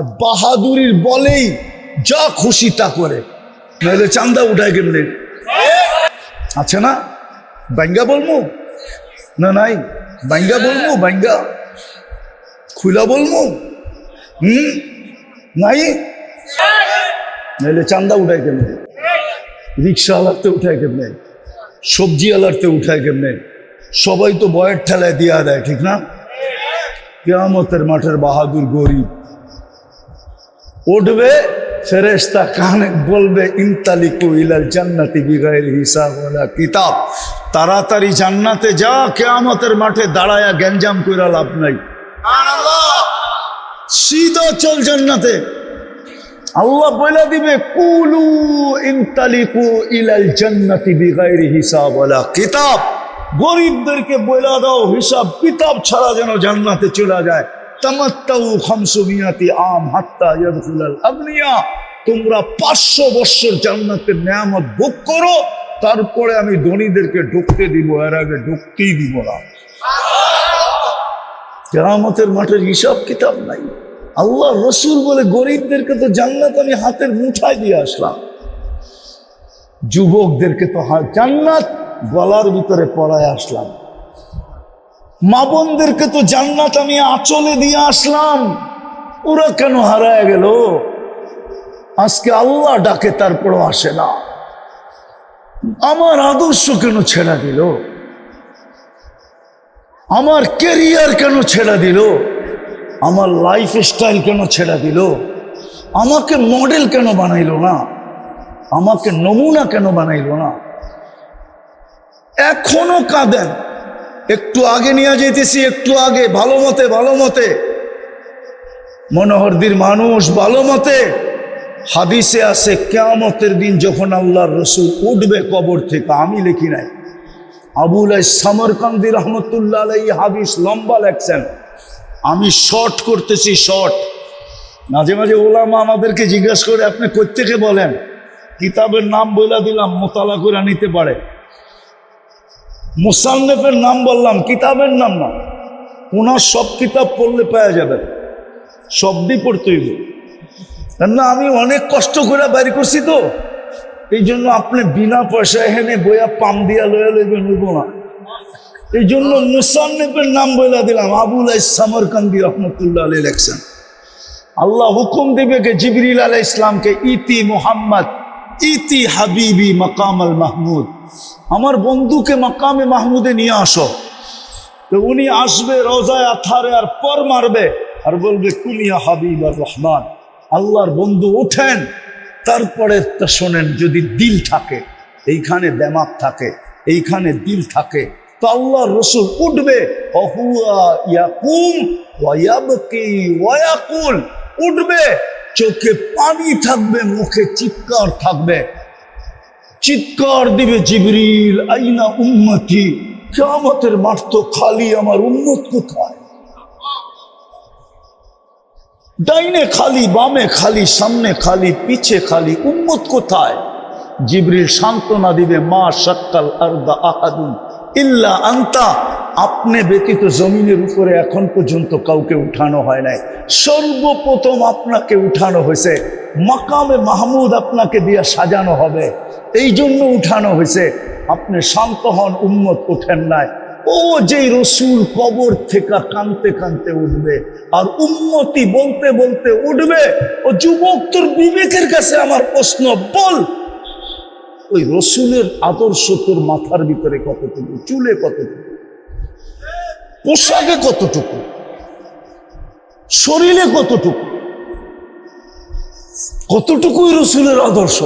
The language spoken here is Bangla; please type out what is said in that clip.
বাহাদুরির বলেই যা খুশি তা করে। নইলে চান্দা উঠায় কেমনে? আছে না? বাঙ্গা বলব না, নাই? বাঙ্গা বলব বাঙ্গা খুলা বলব হুম? নাই? নইলে চান্দা উঠায় কেমনে? রিক্সা আলারতে উঠায় কেমনে? সবজি আলারতে উঠায় কেমনে? সবাই তো বয়ের ঠেলায় দিয়া দেয়, ঠিক না? কেয়ামতের মাঠের বাহাদুর গরিব। উঠবে ফেরেস্তা কানে বলবে ইনতালিকু ইলাল জান্নাতি বিগাইর হিসাব ওয়ালা কিতাব। তাড়াতাড়ি জান্নাতে যা কেয়ামতের মাঠে দাঁড়ায়া গ্যাঞ্জাম কইরা লাভ নাই। সিধা চল জান্নাতে। আল্লাহ বলে দিবে কুলু ইনতালিকু ইলাল জান্নাতি বিগাইর হিসাব ওয়ালা কিতাব। গরিবদেরকে বলে দাও হিসাব কিতাব ছাড়া যেন জান্নাতে চলে যায়। আম তোমরা পাঁচশো বৎসর জান্নাতের নিয়ামত ভোগ করো, তারপরে আমি ধনীদেরকে ঢুকতে দিব, এর আগে ঢুকতেই দিব না। কেরামতের মাঠের হিসাব কিতাব নাই। আল্লাহ রসুল বলে, গরিবদেরকে তো জান্নাত আমি হাতের মুঠায় দিয়ে আসলাম। যুবকদেরকে তো জান্নাত গলার ভিতরে পড়ায় আসলাম। মা বোনদেরকে তো জান্নাত আমি আঁচলে দিয়ে আসলাম। ওরা কেন হারায় গেল? আজকে আল্লাহ ডাকে, তারপরও আসে না। আমার আদর্শ কেন ছেড়া দিল? আমার কেরিয়ার কেন ছেড়া দিল? আমার লাইফ স্টাইল কেন ছেড়া দিল? আমাকে মডেল কেন বানাইলো না? আমাকে নমুনা কেন বানাইলো না? এখনও কাঁদেন। একটু আগে নিয়ে যেতেছি একটু আগে, ভালো মতে ভালো মতে। মনোহরদির মানুষ ভালো মতে। হাদিসে আছে, কেয়ামতের দিন যখন আল্লাহর রসুল উঠবে কবর থেকে, আমি লিখি নাই। আবুল সামরকান্দি রহমতুল্লাহ আলাই হাদিস লম্বা লেখছেন। আমি শর্ট করতেছি শর্ট মাঝে মাঝে ওলামা আমাদেরকে জিজ্ঞাসা করে, আপনি কোথেকে বলেন? কিতাবের নাম বলে দিলাম, মোতালা করে নিতে পারে। মুসান্নেফের নাম বললাম, কিতাবের নাম না। ওনার সব কিতাব পড়লে পাওয়া যাবে। শব্দই পড়তে হইব। না, আমি অনেক কষ্ট করে বাইর করছি তো। এই জন্য আপনি বিনা পয়সা এখানে বইয়া পাম দিয়া লয়া লইবেন, হইব না। এই জন্য মুসান্নেফের নাম বলে দিলাম, আবুল সামরকান্দি রহমতুল্লাহ আলী লেখছেন। আল্লাহ হুকুম দিবে কে জিবরিল আলাই ইসলামকে ইতি মুহাম্মদ ইতি হাবিবি মাকাম আল মাহমুদ। আমার বন্ধুকে মাকামে মাহমুদে নিয়ে আসো। তো উনি আসবে রোজায় আথারে আর পর মারবে। আর বলবে, কুনিয়া হাবিব আর রহমান, আল্লাহর বন্ধু উঠেন। তারপরে তা শোনেন যদি দিল থাকে, এইখানে দেমাক থাকে, এইখানে দিল থাকে, তো আল্লাহর রসুল উঠবে। অহুয়া ইয়াকুম ওয়ায়াবকি ওয়ায়াকুল উঠবে। চোখে পানি থাকবে, মুখে চিৎকার থাকবে। চিৎকার দিবে জিবরিল, আইনা উন্মতি কেমতের মাঠ তো খালি, আমার উন্মত কোথায়? ডাইনে খালি, বামে খালি, সামনে খালি, পিছে খালি, উম্মত কোথায়? জিবরিল সান্ত্বনা দিবে, মা সাক্কাল আরদা আহাদুন ইল্লা আন্তা। আপনি ব্যতীত জমিনের উপরে এখন পর্যন্ত কাউকে উঠানো হয় নাই। সর্বপ্রথম আপনাকে উঠানো হয়েছে, মাকামে মাহমুদ আপনাকে দিয়ে সাজানো হবে। এই জন্য উঠানো হয়েছে, আপনি শান্ত হন উন্মত ওঠেন নাই। ও যেই রসুল কবর থেকে কানতে কানতে উঠবে, আর উন্মতি বলতে বলতে উঠবে, ও যুবক তোর বিবেকের কাছে আমার প্রশ্ন, বল। ওই রসুলের আদর্শ তোর মাথার ভিতরে কতটুকু, চুলে কতটুকু? পোশাকে কতটুকু? শরীরে কতটুকু? কতটুকুই রসুলের আদর্শ?